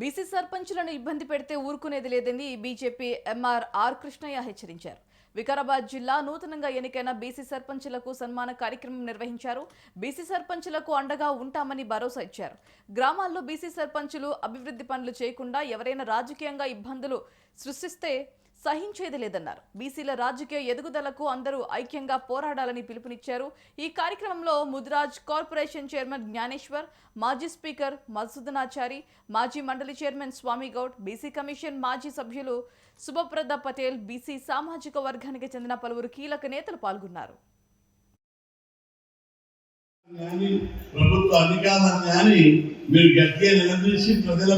BC సర్పంచులను ఇబ్బంది పెడితే ఊరుకునేది లేదని బీజేపీ ఎంఆర్ ఆర్ కృష్ణయ్య హెచ్చరించారు. వికారాబాద్ జిల్లా నూతనంగా ఎన్నికైన బీసీ సర్పంచులకు సన్మాన కార్యక్రమం నిర్వహించారు. బీసీ సర్పంచులకు అండగా ఉంటామని భరోసా ఇచ్చారు. గ్రామాల్లో బీసీ సర్పంచులు అభివృద్ధి పనులు చేయకుండా ఎవరైనా రాజకీయంగా ఇబ్బందులు సృష్టిస్తే సహించేది లేదన్నారు. బీసీల రాజకీయ ఎదుగుదలకు అందరూ ఐక్యంగా పోరాడాలని పిలుపునిచ్చారు. ఈ కార్యక్రమంలో ముదిరాజ్ కార్పొరేషన్ చైర్మన్ జ్ఞానేశ్వర్ మాజీ స్పీకర్ మధుసూదనాచారి మాజీ మండలి చైర్మన్ స్వామిగౌడ్ బీసీ కమిషన్ మాజీ సభ్యులు శుభప్రద పటేల్ బీసీ సామాజిక వర్గానికి చెందిన పలువురు కీలక నేతలు పాల్గొన్నారు. ప్రభుత్వ అధికారాన్ని మీరు గట్టిగా నిలదీసి ప్రజల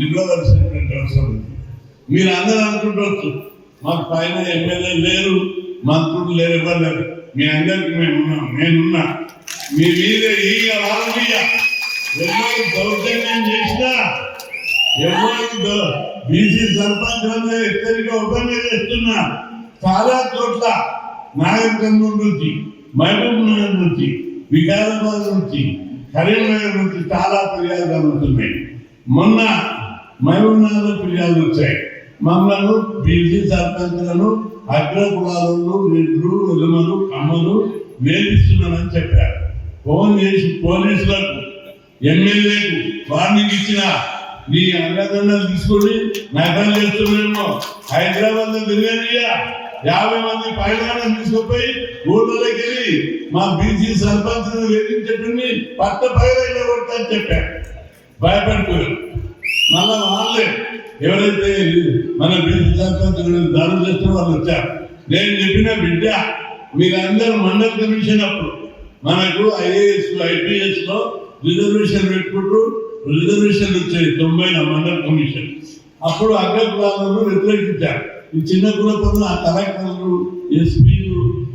నిలవలసినటువంటి అవసరం ఉంది. మీరు అందరూ అనుకుంటవచ్చు మాకు పైన ఎమ్మెల్యే లేరు మంత్రులు లేరు ఎవరు లేరు. మీ అందరికి మేమున్నాం నేనున్నా. మీ మీద ఈ రాజకీయ ఎవరు దౌర్జన్యం చేసినా ఎవరికి బీసీ సర్పంచ్ హెచ్చరిక ఓపెన్ చేస్తున్నా. చాలా చోట్ల నాగరికంలో నుంచి మహబూబ్ నగర్ నుంచి వికారాబాద్ నుంచి కరీంనగర్ నుంచి చాలా ఫిర్యాదులు అందుతున్నాయి. మొన్న మహబూబ్ నగర్ ఫిర్యాదులు వచ్చాయి. మమ్మల్ని బీసీ సర్పంచులను అగ్ర కులాలను రెడ్లు ఎలుమలు కమ్మలు వేధిస్తున్నామని చెప్పారు. ఫోన్ చేసి పోలీసులకు ఎమ్మెల్యేకు వార్నింగ్ ఇచ్చిన నీ అంగదండలు తీసుకొని నగరం చేస్తున్నామో హైదరాబాద్లో తిరిగానియా యాభై మంది పైదానం తీసుకుపోయి ఊళ్ళోకి వెళ్ళి మా బీసీ సర్పంచ్ వేధించేటన్ని పట్ట పైన కొడతా అని చెప్పారు. భయపడిపోయారు మళ్ళా వాళ్ళే. ఎవరైతే మన బీసీ సర్పంచ్ చేస్తున్న వాళ్ళు వచ్చారు నేను చెప్పిన బిడ్డ మీరందరూ మండల కమిషన్ అప్పుడు మనకు ఐఏఎస్ ఐపీఎస్లో రిజర్వేషన్ పెట్టుకుంటూ రిజర్వేషన్ వచ్చాయి తొంభై మండల కమిషన్. అప్పుడు అగ్ర కులాలను వ్యతిరేకించారు. ఈ చిన్న కుల పనులు ఆ కలెక్టర్లు ఎస్పీలు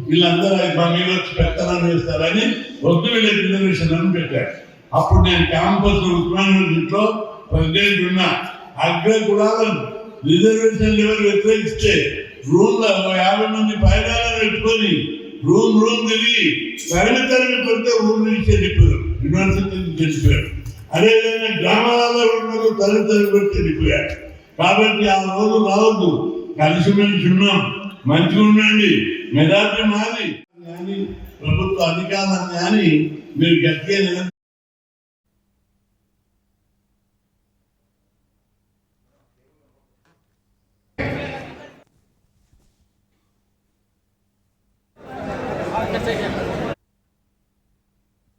వీళ్ళందరూ మా మీద వచ్చి పెత్తనాలు వేస్తారని వద్దు వీళ్ళ రిజర్వేషన్ అని పెట్టారు. అప్పుడు నేను క్యాంపస్ ఉస్మానియా ప్రెసిడెంట్ ఉన్నా అగ్ర కులాలను రిజర్వేషన్ లెవెల్ వ్యతిరేకిస్తే రూమ్ యాభై మంది పైదాలను పెట్టుకొని రూమ్ రూమ్ తిరిగి తరిమి తరిమి కొడితే రూమ్ నుంచి వెళ్ళిపోయారు యూనివర్సిటీ నుంచి వెళ్ళిపోయారు అదేవిధంగా గ్రామాలలో ఉన్నారు తరిమి తరిమి కొట్టి వెళ్ళిపోయారు కాబట్టి ఆ రోజు రావద్దు. కలిసిమెలిసి ఉన్నాం. మంచిగా ఉండండి. మెజార్టీ మాది. కానీ ప్రభుత్వ అధికారాన్ని కానీ మీరు గట్టిగా take it.